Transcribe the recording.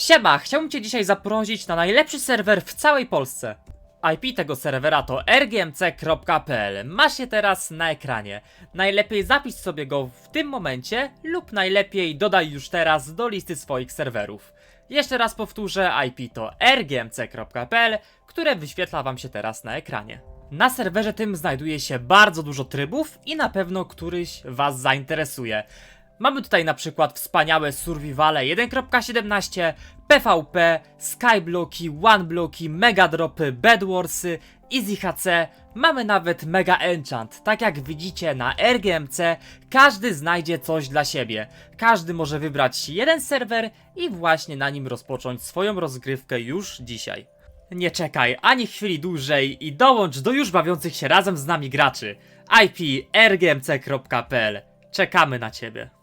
Siema, chciałbym Cię dzisiaj zaprosić na najlepszy serwer w całej Polsce. IP tego serwera to rgmc.pl. Masz je teraz na ekranie. Najlepiej zapisz sobie go w tym momencie lub najlepiej dodaj już teraz do listy swoich serwerów. Jeszcze raz powtórzę, IP to rgmc.pl, które wyświetla Wam się teraz na ekranie. Na serwerze tym znajduje się bardzo dużo trybów i na pewno któryś Was zainteresuje. Mamy tutaj na przykład wspaniałe survivale 1.17, PvP, Skyblocki, OneBlocki, Megadropy, Bedwarsy, Easy HC, mamy nawet Mega Enchant. Tak jak widzicie na RGMC, każdy znajdzie coś dla siebie. Każdy może wybrać jeden serwer i właśnie na nim rozpocząć swoją rozgrywkę już dzisiaj. Nie czekaj ani chwili dłużej i dołącz do już bawiących się razem z nami graczy. IP rgmc.pl. Czekamy na ciebie.